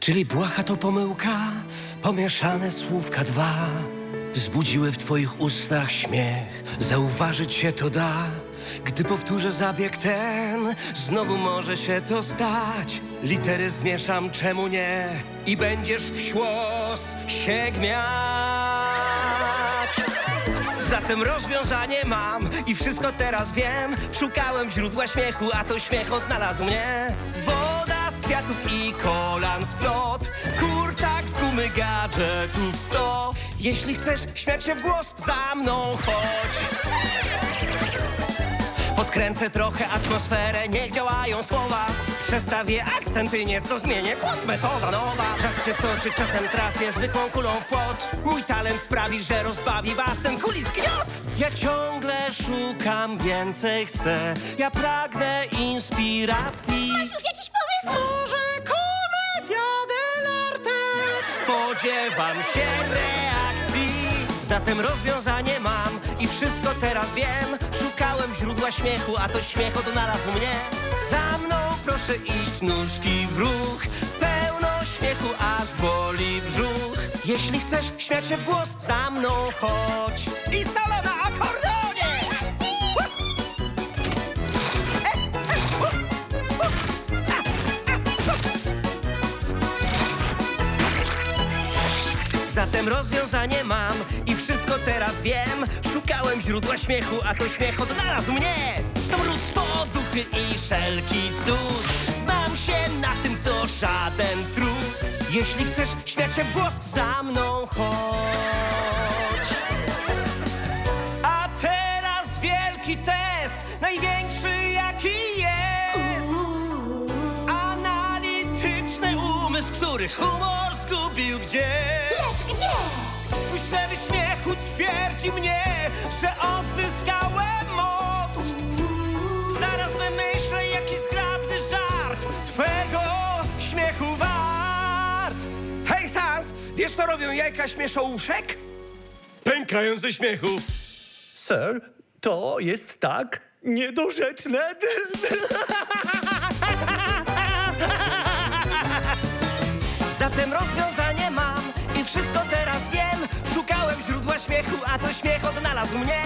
Czyli błaha to pomyłka, pomieszane słówka dwa. Wzbudziły w twoich ustach śmiech, zauważyć się to da. Gdy powtórzę zabieg ten, znowu może się to stać. Litery zmieszam, czemu nie? I będziesz w śłos się gmiać. Zatem rozwiązanie mam i wszystko teraz wiem. Szukałem źródła śmiechu, a to śmiech odnalazł mnie. Woda kwiatów i kolan splot Kurczak z gumy gadżetów sto. Jeśli chcesz śmiać się w głos, za mną chodź. Podkręcę trochę atmosferę, niech działają słowa. Przestawię akcenty, nieco zmienię, głos metoda nowa. Żart się toczy, czasem trafię zwykłą kulą w płot. Mój talent sprawi, że rozbawi was ten kulis gniot Ja ciągle szukam, więcej chcę. Ja pragnę inspiracji. Masz już? Może komedia dell'arte Spodziewam się reakcji. Zatem rozwiązanie mam i wszystko teraz wiem. Szukałem źródła śmiechu, a to śmiech odnalazł mnie. Za mną proszę iść nóżki w ruch. Pełno śmiechu, aż boli brzuch. Jeśli chcesz śmiać się w głos, za mną chodź. I solo Zatem rozwiązanie mam i wszystko teraz wiem. Szukałem źródła śmiechu, a to śmiech odnalazł mnie. Smród, poduchy i wszelki cud. Znam się na tym, to żaden trud. Jeśli chcesz śmiać się w głos, za mną chodź. A teraz wielki test, największy jaki jest. Analityczny umysł, który humor zgubił gdzieś gdzie? Twój szczery śmiech utwierdzi mnie, że odzyskałem moc Zaraz wymyślę jakiś zgrabny żart Twego śmiechu wart Hej Sans, wiesz co robią jajka śmieszołuszek? Pękają ze śmiechu Sir, to jest tak niedorzeczne. Zatem rozwiązanie śmiechu, a to śmiech odnalazł mnie